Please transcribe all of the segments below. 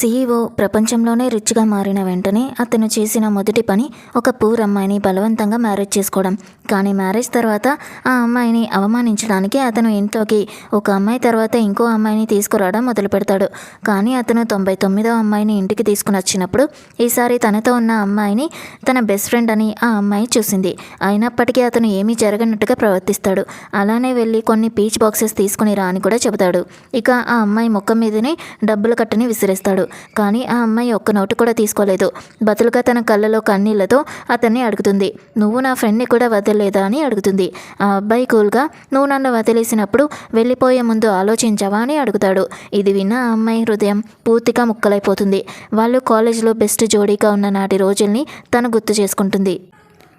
CEO ప్రపంచంలోనే రిచ్గా మారిన వెంటనే అతను చేసిన మొదటి పని ఒక పూర్ అమ్మాయిని బలవంతంగా మ్యారేజ్ చేసుకోవడం. కానీ మ్యారేజ్ తర్వాత ఆ అమ్మాయిని అవమానించడానికి అతను ఇంట్లోకి ఒక అమ్మాయి తర్వాత ఇంకో అమ్మాయిని తీసుకురావడం మొదలు పెడతాడు కానీ అతను తొంభై తొమ్మిదో అమ్మాయిని ఇంటికి తీసుకుని వచ్చినప్పుడు ఈసారి తనతో ఉన్న అమ్మాయిని తన బెస్ట్ ఫ్రెండ్ అని ఆ అమ్మాయి చూసింది. అయినప్పటికీ అతను ఏమీ జరగనట్టుగా ప్రవర్తిస్తాడు. అలానే వెళ్ళి కొన్ని పీచ్ బాక్సెస్ తీసుకుని రా అని కూడా చెబుతాడు. ఇక ఆ అమ్మాయి ముఖం మీదనే డబ్బుల కట్టని విసిరేస్తాడు. కానీ ఆ అమ్మాయి ఒక్క నోటు కూడా తీసుకోలేదు. బదులుగా తన కళ్ళలో కన్నీళ్ళతో అతన్ని అడుగుతుంది. నువ్వు నా ఫ్రెండ్ని కూడా వదలలేదా అని అడుగుతుంది. ఆ అబ్బాయి కూల్గా నువ్వు నన్ను వదిలేసినప్పుడు వెళ్ళిపోయే ముందు ఆలోచించావా? అని అడుగుతాడు. ఇది విన్న ఆ అమ్మాయి హృదయం పూర్తిగా ముక్కలైపోతుంది. వాళ్ళు కాలేజీలో బెస్ట్ జోడీగా ఉన్న నాటి రోజుల్ని తను గుర్తు చేసుకుంటుంది.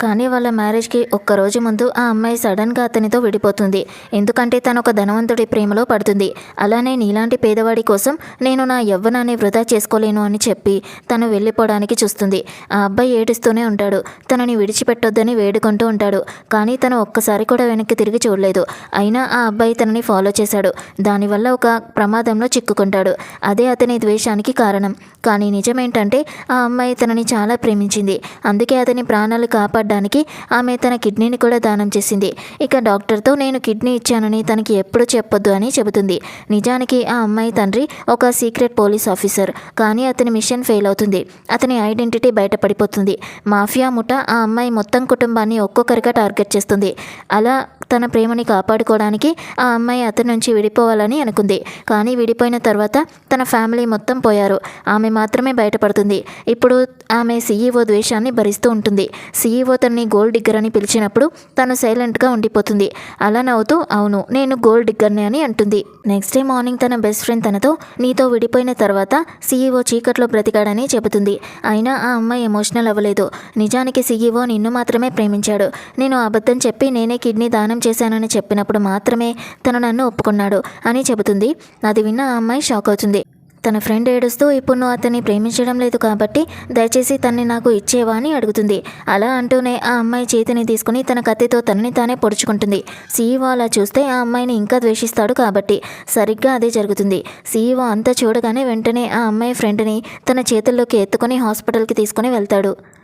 కానీ వాళ్ళ మ్యారేజ్కి ఒక్క రోజు ముందు ఆ అమ్మాయి సడన్గా అతనితో విడిపోతుంది. ఎందుకంటే తను ఒక ధనవంతుడి ప్రేమలో పడుతుంది. అలానే నీలాంటి పేదవాడి కోసం నేను నా యవ్వనాన్ని వృధా చేసుకోలేను అని చెప్పి తను వెళ్ళిపోవడానికి చూస్తుంది. ఆ అబ్బాయి ఏడుస్తూనే ఉంటాడు. తనని విడిచిపెట్టొద్దని వేడుకుంటూ ఉంటాడు. కానీ తను ఒక్కసారి కూడా వెనక్కి తిరిగి చూడలేదు. అయినా ఆ అబ్బాయి తనని ఫాలో చేశాడు. దానివల్ల ఒక ప్రమాదంలో చిక్కుకుంటాడు. అదే అతని ద్వేషానికి కారణం. కానీ నిజమేంటంటే ఆ అమ్మాయి తనని చాలా ప్రేమించింది. అందుకే అతని ప్రాణాలు కాపాడడానికి ఆమె తన కిడ్నీని కూడా దానం చేసింది. ఇక డాక్టర్తో నేను కిడ్నీ ఇచ్చానని తనకి ఎప్పుడు చెప్పొద్దు అని చెబుతుంది. నిజానికి ఆ అమ్మాయి తండ్రి ఒక సీక్రెట్ పోలీస్ ఆఫీసర్. కానీ అతని మిషన్ ఫెయిల్ అవుతుంది. అతని ఐడెంటిటీ బయటపడిపోతుంది. మాఫియా ముఠ ఆ అమ్మాయి మొత్తం కుటుంబాన్ని ఒక్కొక్కరిగా టార్గెట్ చేస్తుంది. అలా తన ప్రేమని కాపాడుకోవడానికి ఆ అమ్మాయి అతని నుంచి విడిపోవాలని అనుకుంది. కానీ విడిపోయిన తర్వాత తన ఫ్యామిలీ మొత్తం పోయారు. ఆమె మాత్రమే బయటపడుతుంది. ఇప్పుడు ఆమె సీఈఓ ద్వేషాన్ని భరిస్తూ ఉంటుంది. సీఈఓ తనని గోల్డ్ డిగ్గర్ అని పిలిచినప్పుడు తను సైలెంట్గా ఉండిపోతుంది. అలా నవ్వుతూ అవును నేను గోల్డ్ డిగ్గర్ని అని అంటుంది. నెక్స్ట్ డే మార్నింగ్ తన బెస్ట్ ఫ్రెండ్ తనతో నీతో విడిపోయిన తర్వాత సీఈఓ చీకట్లో బ్రతికాడని చెబుతుంది. అయినా ఆ అమ్మాయి ఎమోషనల్ అవ్వలేదు. నిజానికి సీఈఓ నిన్ను మాత్రమే ప్రేమించాడు. నేను అబద్ధం చెప్పి నేనే కిడ్నీ దానం చేశానని చెప్పినప్పుడు మాత్రమే తను నన్ను ఒప్పుకున్నాడు అని చెబుతుంది. అది విన్న ఆ అమ్మాయి షాక్ అవుతుంది. తన ఫ్రెండ్ ఏడుస్తూ ఇప్పుడు నువ్వు అతన్ని ప్రేమించడం లేదు కాబట్టి దయచేసి తన్ని నాకు ఇచ్చేవా? అని అడుగుతుంది. అలా అంటూనే ఆ అమ్మాయి చేతిని తీసుకుని తన కత్తితో తనని తానే పొడుచుకుంటుంది. సీఈఓ అలా చూస్తే ఆ అమ్మాయిని ఇంకా ద్వేషిస్తాడు కాబట్టి సరిగ్గా అదే జరుగుతుంది. సీఈఓ అంతా చూడగానే వెంటనే ఆ అమ్మాయి ఫ్రెండ్ని తన చేతుల్లోకి ఎత్తుకొని హాస్పిటల్కి తీసుకుని వెళ్తాడు.